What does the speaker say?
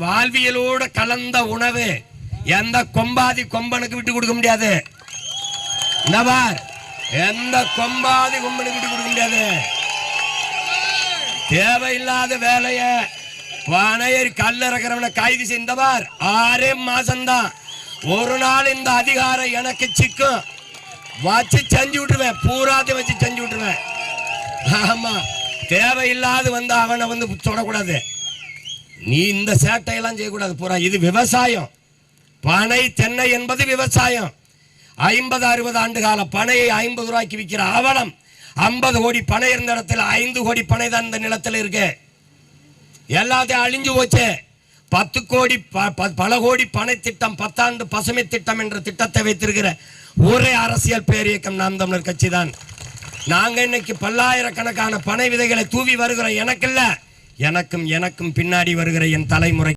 வாழ்வியலோடு கலந்த உணவு. எந்த கொம்பாதி கொம்பனுக்கு விட்டு கொடுக்க முடியாது. இந்த எந்த கொம்பாதி கொம்பனுக்கு விட்டு கொடுக்க முடியாது. தேவையில்லாத வேலைய பனையர் கல் இறக்குறவனை கைது செய்தவர் ஆறே மாசம்தான். ஒரு நாள் இந்த அதிகாரம் எனக்கு சிக்கும். வச்சு செஞ்சு விட்டுருவேன். பூராத்தி வச்சு செஞ்சு விட்டுருவேன். ஆமா. தேவையில்லாது வந்து அவனை வந்து தொடக்கூடாது நீ இந்த சேட்டையெல்லாம் செய்யக்கூடாது. பூரா இது விவசாயம். பனை தென்னை என்பது விவசாயம். ஐம்பது அறுபது ஆண்டு கால பனையை ஐம்பது ரூபாய்க்கு விற்கிற அவலம் ஐம்பது கோடி பனை இருந்த இடத்துல ஐந்து கோடி பனை தான் இந்த நிலத்தில் இருக்கு. எல்லாத்தையும் அழிஞ்சு போச்சு. பத்து கோடி ப- ப- பல கோடி பனை திட்டம் பத்தாண்டு பசுமை திட்டம் என்ற திட்டத்தை வைத்திருக்கிற ஒரே அரசியல் பேரியக்கம் நாம் தமிழர் கட்சி தான். நாங்கள் இன்னைக்கு பல்லாயிரக்கணக்கான பனை விதைகளை தூவி வருகிறோம். எனக்கில்லை. எனக்கும் எனக்கும் பின்னாடி வருகிற என் தலைமுறை